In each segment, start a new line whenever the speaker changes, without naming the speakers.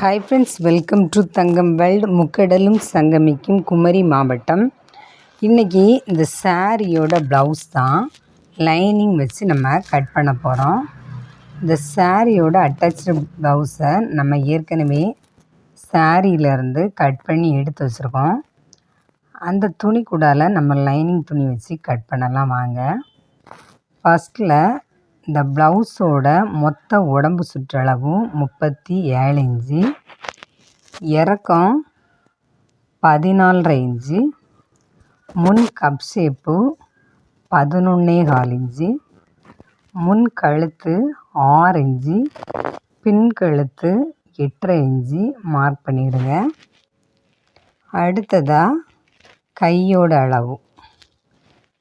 Hi friends welcome to Thangam world முக்கடலும் சங்கமிக்கும் குமரி மாவட்டம் இன்றைக்கி இந்த சாரியோட ப்ளவுஸ் தான் லைனிங் வச்சு நம்ம கட் பண்ண போகிறோம் இந்த சாரியோட அட்டாச்சு ப்ளவுஸை நம்ம ஏற்கனவே சாரியிலேருந்து கட் பண்ணி எடுத்து வச்சுருக்கோம். அந்த துணி கூடால நம்ம லைனிங் துணி வச்சு கட் பண்ணலாம் வாங்க. ஃபஸ்ட்டில் இந்த ப்ளவுஸோட மொத்த உடம்பு சுற்றளவும் முப்பத்தி ஏழு இன்ச்சு இறக்கம் பதினாலரை இன்ச்சு முன் கப் ஷேப்பு பதினொன்னே கால் இன்ச்சு முன் கழுத்து ஆறு இன்ச்சு பின் கழுத்து எட்டரை இன்ச்சு மார்க் பண்ணிவிடுங்க அடுத்ததாக கையோட அளவு.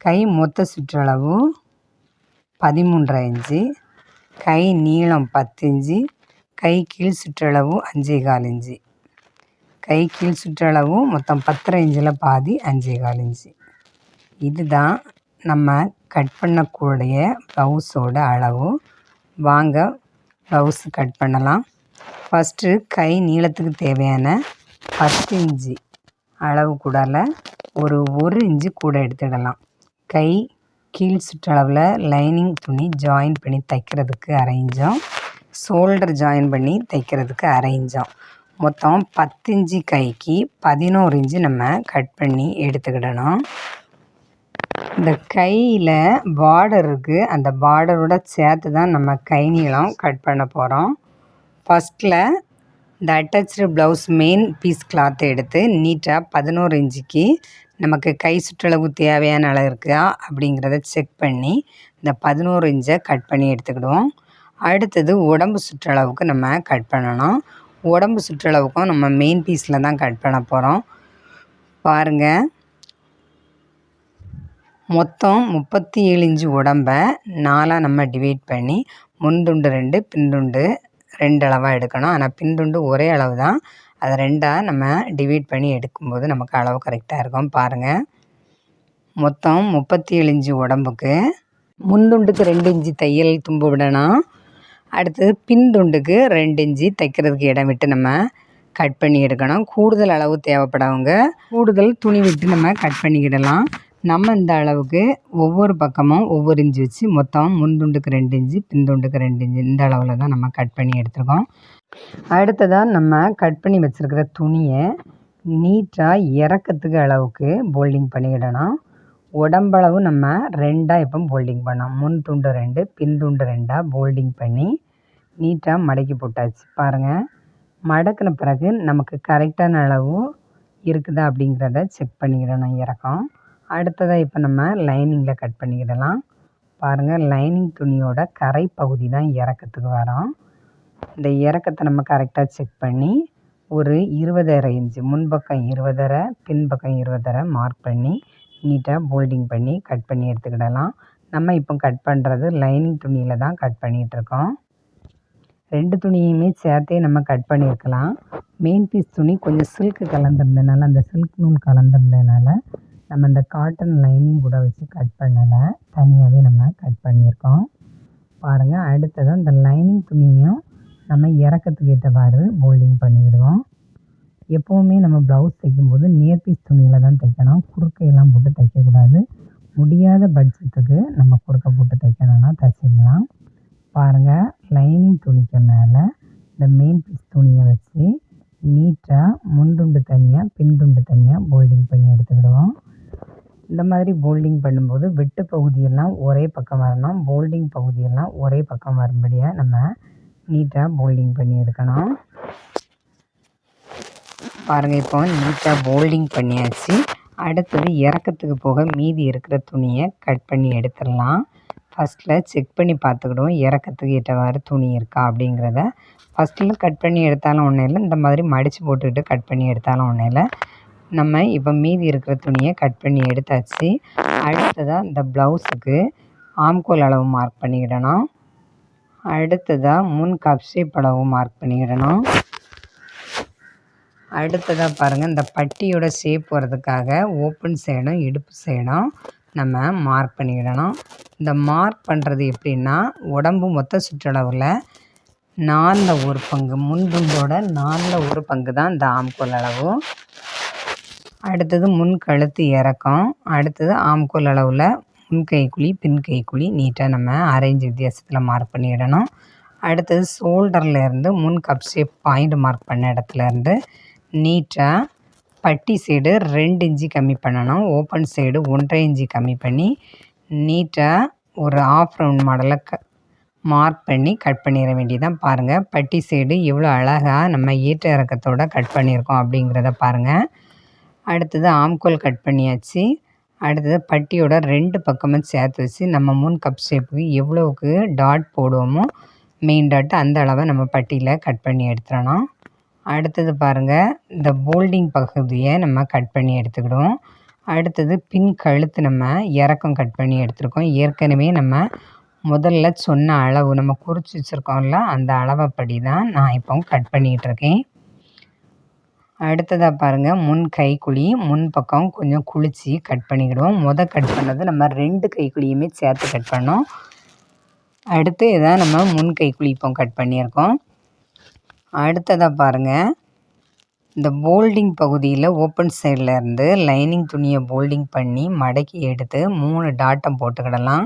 கை மொத்த சுற்றளவு பதிமூன்றரை இன்ச்சு கை நீளம் பத்து இன்ச்சு கை கீழ் சுற்றளவு அஞ்சே கால் இன்ச்சு. கை கீழ் சுற்றளவு மொத்தம் பத்தரை இன்ச்சில் பாதி அஞ்சே கால் இன்ச்சு. இதுதான் நம்ம கட் பண்ணக்கூடிய ப்ளவுஸோட அளவு. வாங்க ப்ளவுஸ் கட் பண்ணலாம். ஃபஸ்ட்டு கை நீளத்துக்கு தேவையான பத்து இன்ச்சு அளவு கூடல ஒரு ஒரு இன்ச்சு கூட எடுத்துடலாம். கை கீழ் சுற்றளவில் லைனிங் துணி ஜாயின் பண்ணி தைக்கிறதுக்கு அரை இன்ச்சும் ஷோல்டர் ஜாயின் பண்ணி தைக்கிறதுக்கு அரை இன்ச்சும் மொத்தம் பத்து இன்ச்சு கைக்கு பதினோரு இன்ச்சு நம்ம கட் பண்ணி எடுத்துக்கிடணும் இந்த கையில் பார்டர் இருக்குது அந்த பார்டரோட சேர்த்து தான் நம்ம கை நீளம் கட் பண்ண போகிறோம் ஃபஸ்ட்டில் இந்த அட்டாச்சு ப்ளவுஸ் மெயின் பீஸ் கிளாத்தை எடுத்து நீட்டாக பதினோரு இன்ச்சுக்கு நமக்கு கை சுற்றளவு தேவையான அளவு இருக்கா அப்படிங்கிறத செக் பண்ணி இந்த பதினோரு இன்ச்சை கட் பண்ணி எடுத்துக்கிடுவோம். அடுத்தது உடம்பு சுற்றளவுக்கு நம்ம கட் பண்ணணும் உடம்பு சுற்றளவுக்கும் நம்ம மெயின் பீஸில் தான் கட் பண்ண போகிறோம் பாருங்கள் மொத்தம் முப்பத்தி ஏழு இன்ச்சு உடம்பை நாலாக நம்ம டிவைட் பண்ணி முன்துண்டு ரெண்டு பின்துண்டு ரெண்டு அளவாக எடுக்கணும். ஆனால் பின்துண்டு ஒரே அளவு தான். அதை ரெண்டாக நம்ம டிவைட் பண்ணி எடுக்கும்போது நமக்கு அளவு கரெக்டாக இருக்கும். பாருங்கள் மொத்தம் முப்பத்தி ஏழு இன்ச்சு உடம்புக்கு முன்துண்டுக்கு ரெண்டு இன்ச்சு தையல் தும்பு விடணும். அடுத்தது பின் துண்டுக்கு ரெண்டு இன்ச்சு தைக்கிறதுக்கு இடம் விட்டு நம்ம கட் பண்ணி எடுக்கணும். கூடுதல் அளவு தேவைப்படவங்க கூடுதல் துணி விட்டு நம்ம கட் பண்ணிக்கிடலாம். நம்ம இந்த அளவுக்கு ஒவ்வொரு பக்கமும் ஒவ்வொரு இன்ச்சு வச்சு மொத்தம் முன்துண்டுக்கு ரெண்டு இன்ச்சு பின்துண்டுக்கு ரெண்டு இன்ச்சு இந்த அளவில் தான் நம்ம கட் பண்ணி எடுத்துருக்கோம். அடுத்ததாக நம்ம கட் பண்ணி வச்சுருக்கிற துணியை நீட்டாக இறக்கத்துக்கு அளவுக்கு போல்டிங் பண்ணிக்கிடணும் உடம்பளவு நம்ம ரெண்டாக இப்போ போல்டிங் பண்ணோம் முன் துண்டு ரெண்டு பின் துண்டு ரெண்டாக போல்டிங் பண்ணி நீட்டாக மடக்கி போட்டாச்சு. பாருங்கள் மடக்கின பிறகு நமக்கு கரெக்டான அளவு இருக்குதா அப்படிங்கிறத செக் பண்ணிக்கிடணும் இறக்கம். அடுத்ததாக இப்போ நம்ம லைனிங்கில் கட் பண்ணிக்கிடலாம். பாருங்கள் லைனிங் துணியோட கரை பகுதி தான் இறக்கத்துக்கு வரோம். இந்த இறக்கத்தை நம்ம கரெக்டாக செக் பண்ணி ஒரு இருபதரை இன்ச்சு முன்பக்கம் இருபதரை பின்பக்கம் இருபதரை மார்க் பண்ணி நீட்டாக போல்டிங் பண்ணி கட் பண்ணி எடுத்துக்கிடலாம். நம்ம இப்போ கட் பண்ணுறது லைனிங் துணியில் தான் கட் பண்ணிகிட்ருக்கோம் ரெண்டு துணியுமே சேர்த்தே நம்ம கட் பண்ணியிருக்கலாம். மெயின் பீஸ் துணி கொஞ்சம் சில்க்கு கலந்துருந்ததுனால அந்த சில்க் நூல் கலந்துருந்ததுனால நம்ம இந்த காட்டன் லைனிங் கூட வச்சு கட் பண்ணலை. தனியாகவே நம்ம கட் பண்ணியிருக்கோம். பாருங்கள் அடுத்ததும் இந்த லைனிங் துணியும் நம்ம இறக்கத்துக்கு ஏற்றவாறு போல்டிங் பண்ணிவிடுவோம். எப்போவுமே நம்ம ப்ளவுஸ் தைக்கும் பண்ணும்போது வெட்டு பகுதியெல்லாம் ஒரே பக்கம் வரணும் போல்டிங் பகுதியெல்லாம் ஒரே பக்கம் வரும்படியாக நம்ம நீட்டாக போல்டிங் பண்ணி எடுக்கணும் பாருங்கள் இப்போ நீட்டாக போல்டிங் பண்ணியாச்சு. அடுத்தது இறக்கத்துக்கு போக மீதி இருக்கிற துணியை கட் பண்ணி எடுத்துடலாம். ஃபஸ்ட்டில் செக் பண்ணி பார்த்துக்கிடுவோம் இறக்கத்துக்கு ஏற்றவாறு துணி இருக்கா அப்படிங்கிறத. ஃபஸ்ட்டில் கட் பண்ணி எடுத்தாலும் ஒன்றும் இல்லை இந்த மாதிரி மடித்து போட்டுக்கிட்டு கட் பண்ணி எடுத்தாலும் ஒன்றும் இல்லை. நம்ம இப்போ மீதி இருக்கிற துணியை கட் பண்ணி எடுத்தாச்சு. அடுத்ததாக இந்த ப்ளவுஸுக்கு ஆம்கோல் அளவு மார்க் பண்ணிக்கிடணும். அடுத்ததாக முன் கப் ஷேப் அளவு மார்க் பண்ணிக்கிடணும். அடுத்ததாக பாருங்கள் இந்த பட்டியோட ஷேப் வரதுக்காக ஓப்பன் சைடும் இடுப்பு சைடும் நம்ம மார்க் பண்ணிக்கிடணும். இந்த மார்க் பண்ணுறது எப்படின்னா உடம்பு மொத்த சுற்றளவில் நாலில் ஒரு பங்கு முன் துண்டோட நாலில் ஒரு பங்கு தான் இந்த ஆம்கோல் அளவு. அடுத்தது முன் கழுத்து இறக்கம். அடுத்தது ஆம்கோல் அளவில் முன் கைக்குழி பின் கைக்குழி நீட்டாக நம்ம அரேஞ்ச் வித்தியாசத்தில் மார்க் பண்ணிடணும். அடுத்தது ஷோல்டரில் இருந்து முன் கப் ஷேப் பாயிண்ட் மார்க் பண்ண இடத்துலேருந்து நீட்டாக பட்டி சைடு ரெண்டு இன்ச்சு கம்மி பண்ணணும். ஓப்பன் சைடு ஒன்றரை இன்ச்சு கம்மி பண்ணி நீட்டாக ஒரு ஆஃப் ரவுண்ட் மாடலை க மார்க் பண்ணி கட் பண்ணிட வேண்டியதான் பாருங்கள் பட்டி சைடு எவ்வளோ அழகாக நம்ம ஈட்ட இறக்கத்தோடு கட் பண்ணியிருக்கோம் அப்படிங்கிறத பாருங்கள் அடுத்தது ஆம்கோல் கட் பண்ணியாச்சு. அடுத்தது பட்டியோட ரெண்டு பக்கமும் சேர்த்து வச்சு நம்ம முன் கப் ஷேப்புக்கு எவ்வளோவுக்கு டாட் போடுவோமோ மெயின் டாட் அந்த அளவை நம்ம பட்டியில் கட் பண்ணி எடுத்துடணும் அடுத்தது பாருங்கள் இந்த போல்டிங் பகுதியை நம்ம கட் பண்ணி எடுத்துக்கிடுவோம். அடுத்தது பின் கழுத்து நம்ம இறக்கம் கட் பண்ணி எடுத்துருக்கோம். ஏற்கனவே நம்ம முதல்ல சொன்ன அளவு நம்ம குறித்து வச்சுருக்கோம்ல அந்த அளவைப்படி தான் நான் இப்போ கட் பண்ணிகிட்ருக்கேன் அடுத்ததாக பாருங்கள் முன் கைக்குழி முன் பக்கம் கொஞ்சம் குளித்து கட் பண்ணிக்கிடுவோம். முத கட் பண்ணது நம்ம ரெண்டு கைக்குழியுமே சேர்த்து கட் பண்ணோம். அடுத்து இதான் நம்ம முன் கைக்குழி இப்போ கட் பண்ணியிருக்கோம். அடுத்ததாக பாருங்கள் இந்த போல்டிங் பகுதியில் ஓப்பன் சைடில் இருந்து லைனிங் துணியை போல்டிங் பண்ணி மடக்கி எடுத்து மூணு டாட்டம் போட்டுக்கிடலாம்.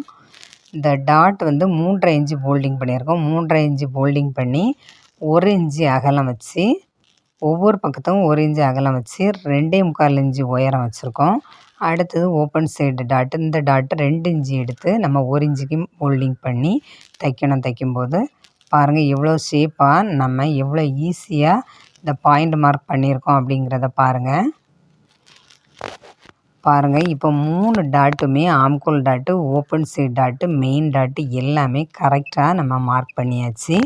இந்த டாட் வந்து மூன்றரை இன்ச்சு போல்டிங் பண்ணியிருக்கோம். மூன்றரை இன்ச்சு போல்டிங் பண்ணி ஒரு இன்ச்சு அகலம் வச்சு ஒவ்வொரு பக்கத்தும் ஒரு இன்ச்சு அகலம் வச்சு ரெண்டே முக்கால் இன்ச்சு உயரம் வச்சுருக்கோம். அடுத்தது ஓப்பன் சைடு டாட்டு இந்த டாட்டு ரெண்டு இன்ச்சு எடுத்து நம்ம ஒரு இன்ச்சுக்கு ஃபோல்டிங் பண்ணி தைக்கணும். தைக்கும்போது பாருங்கள் எவ்வளோ ஷேப்பாக நம்ம எவ்வளோ ஈஸியாக இந்த பாயிண்ட் மார்க் பண்ணியிருக்கோம் அப்படிங்கிறத பாருங்கள் பாருங்கள் இப்போ மூணு டாட்டுமே ஆம்கோல் dot open side dot main dot எல்லாமே கரெக்டாக நம்ம மார்க் பண்ணியாச்சு.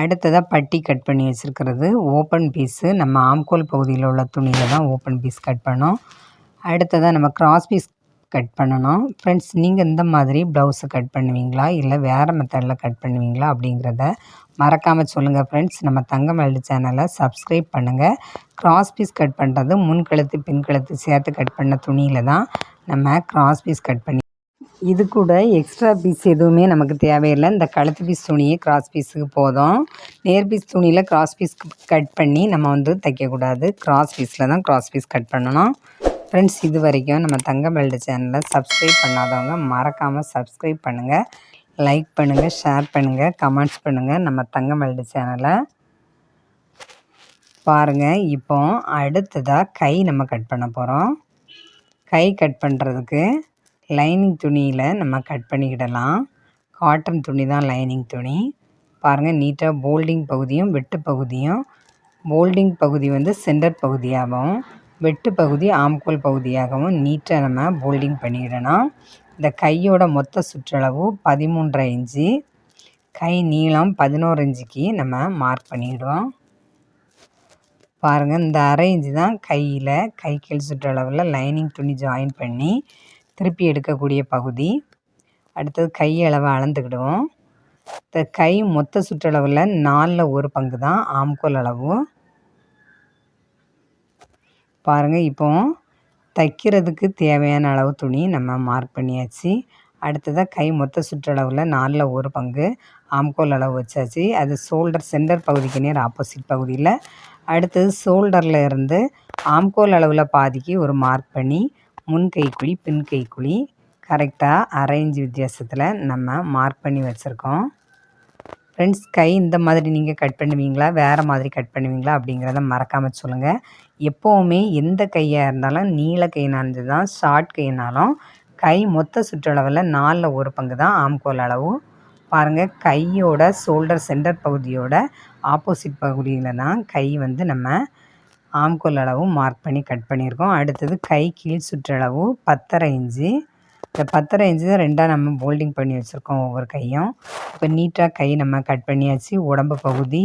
அடுத்ததாக பட்டி கட் பண்ணி வச்சுருக்கிறது. ஓப்பன் பீஸு நம்ம ஆம்கோல் பகுதியில் உள்ள துணியில் தான் ஓப்பன் பீஸ் கட் பண்ணோம். அடுத்ததாக நம்ம கிராஸ் பீஸ் கட் பண்ணணும். ஃப்ரெண்ட்ஸ் நீங்கள் இந்த மாதிரி ப்ளவுஸை கட் பண்ணுவீங்களா? இல்லை வேறு மெத்தடில் கட் பண்ணுவீங்களா? அப்படிங்கிறத மறக்காமல் சொல்லுங்கள் ஃப்ரெண்ட்ஸ் நம்ம தங்கமல்லி சேனலை சப்ஸ்கிரைப் பண்ணுங்கள் க்ராஸ் பீஸ் கட் பண்ணுறது முன் பின்கழுத்து சேர்த்து கட் பண்ண துணியில் தான் நம்ம க்ராஸ் பீஸ் கட் பண்ணி இது கூட எக்ஸ்ட்ரா பீஸ் எதுவுமே நமக்கு தேவையில்லை. இந்த கழுத்து பீஸ் துணியே கிராஸ் பீஸுக்கு போதும். நேர் பீஸ் துணியில் கிராஸ் பீஸ் கட் பண்ணி நம்ம வந்து தைக்கக்கூடாது. கிராஸ் பீஸில் தான் கிராஸ் பீஸ் கட் பண்ணணும். ஃப்ரெண்ட்ஸ் இது வரைக்கும் நம்ம தங்க பெல்ட் சேனலை சப்ஸ்கிரைப் பண்ணாதவங்க மறக்காமல் சப்ஸ்கிரைப் பண்ணுங்கள் லைக் பண்ணுங்கள் ஷேர் பண்ணுங்கள் கமெண்ட்ஸ் பண்ணுங்கள் நம்ம தங்க பெல்ட் சேனலை பாருங்கள் இப்போ அடுத்ததாக கை நம்ம கட் பண்ண போகிறோம் கை கட் பண்ணுறதுக்கு லைனிங் துணியில் நம்ம கட் பண்ணிக்கிடலாம். காட்டன் துணி தான் லைனிங் துணி. பாருங்கள் நீட்டாக போல்டிங் பகுதியும் வெட்டு பகுதியும். போல்டிங் பகுதி வந்து சென்டர் பகுதியாகவும் வெட்டு பகுதி ஆம்கோல் பகுதியாகவும் நீட்டாக நம்ம போல்டிங் பண்ணிக்கிடணும். இந்த கையோட மொத்த சுற்றளவு பதிமூன்றரை இன்ச்சு. கை நீளம் பதினோரு இன்ச்சுக்கு நம்ம மார்க் பண்ணிவிடுவோம் பாருங்கள் இந்த அரை இன்ச்சு தான் கையில் கை கீழ் சுற்றளவில் லைனிங் துணி ஜாயின் பண்ணி திருப்பி எடுக்கக்கூடிய பகுதி. அடுத்தது கை அளவை அளந்துக்கிடுவோம். இந்த கை மொத்த சுற்றளவில் நாலில் ஒரு பங்கு தான் ஆம்கோல் அளவு. பாருங்கள் இப்போ தைக்கிறதுக்கு தேவையான அளவு துணி நம்ம மார்க் பண்ணியாச்சு. அடுத்ததாக கை மொத்த சுற்றளவில் நாலில் ஒரு பங்கு ஆம்கோல் அளவு வச்சாச்சு. அது ஷோல்டர் சென்டர் பகுதிக்கு நேர் ஆப்போசிட் பகுதியில். அடுத்தது ஷோல்டரில் இருந்து ஆம்கோல் அளவில் பாதிக்கு ஒரு மார்க் பண்ணி முன் கைக்குழி பின் கைக்குழி கரெக்டாக அரேஞ்ச் வித்தியாசத்தில் நம்ம மார்க் பண்ணி வச்சுருக்கோம். ஃப்ரெண்ட்ஸ் கை இந்த மாதிரி நீங்கள் கட் பண்ணுவீங்களா? வேறு மாதிரி கட் பண்ணுவீங்களா? அப்படிங்கிறத மறக்காமல் சொல்லுங்கள் எப்போவுமே எந்த கையாக இருந்தாலும் நீள கைனானது தான் ஷார்ட் கைனாலும் கை மொத்த சுற்றளவில் நாலில் ஒரு பங்கு தான் ஆம்கோல் அளவு. பாருங்கள் கையோட ஷோல்டர் சென்டர் பகுதியோட ஆப்போசிட் பகுதியில் தான் கை வந்து நம்ம ஆம்கோல் அளவும் மார்க் பண்ணி கட் பண்ணியிருக்கோம். அடுத்தது கை கீழ் சுற்றளவு பத்தரை இன்ச்சு. இந்த பத்தரை இன்ச்சு தான் ரெண்டாக நம்ம போல்டிங் பண்ணி வச்சுருக்கோம் ஒவ்வொரு கையும். இப்போ நீட்டாக கை நம்ம கட் பண்ணியாச்சு. உடம்பு பகுதி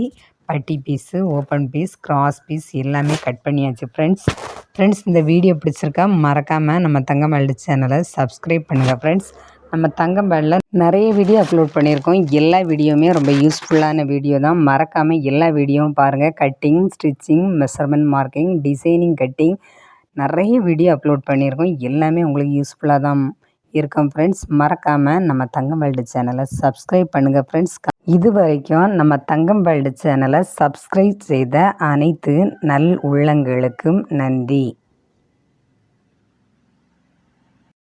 பட்டி piece open piece cross piece எல்லாமே கட் பண்ணியாச்சு ஃப்ரெண்ட்ஸ் ஃப்ரெண்ட்ஸ் இந்த வீடியோ பிடிச்சிருக்கா மறக்காமல் நம்ம தங்கமல்லி சேனலை சப்ஸ்கிரைப் பண்ணுங்கள் ஃப்ரெண்ட்ஸ் நம்ம தங்கம்பேடில் நிறைய வீடியோ அப்லோட் பண்ணியிருக்கோம். எல்லா வீடியோவுமே ரொம்ப யூஸ்ஃபுல்லான வீடியோ தான். மறக்காமல் எல்லா வீடியோவும் பாருங்கள் cutting stitching measurement marking designing cutting நிறைய வீடியோ அப்லோட் பண்ணியிருக்கோம். எல்லாமே உங்களுக்கு யூஸ்ஃபுல்லாக தான் இருக்கோம் ஃப்ரெண்ட்ஸ் மறக்காமல் நம்ம தங்கம் வேல்டு சேனலை சப்ஸ்கிரைப் பண்ணுங்கள் ஃப்ரெண்ட்ஸ் இது வரைக்கும் நம்ம தங்கம் வேல்டு சேனலை சப்ஸ்கிரைப் செய்த அனைத்து நல் உள்ளங்களுக்கும் நன்றி.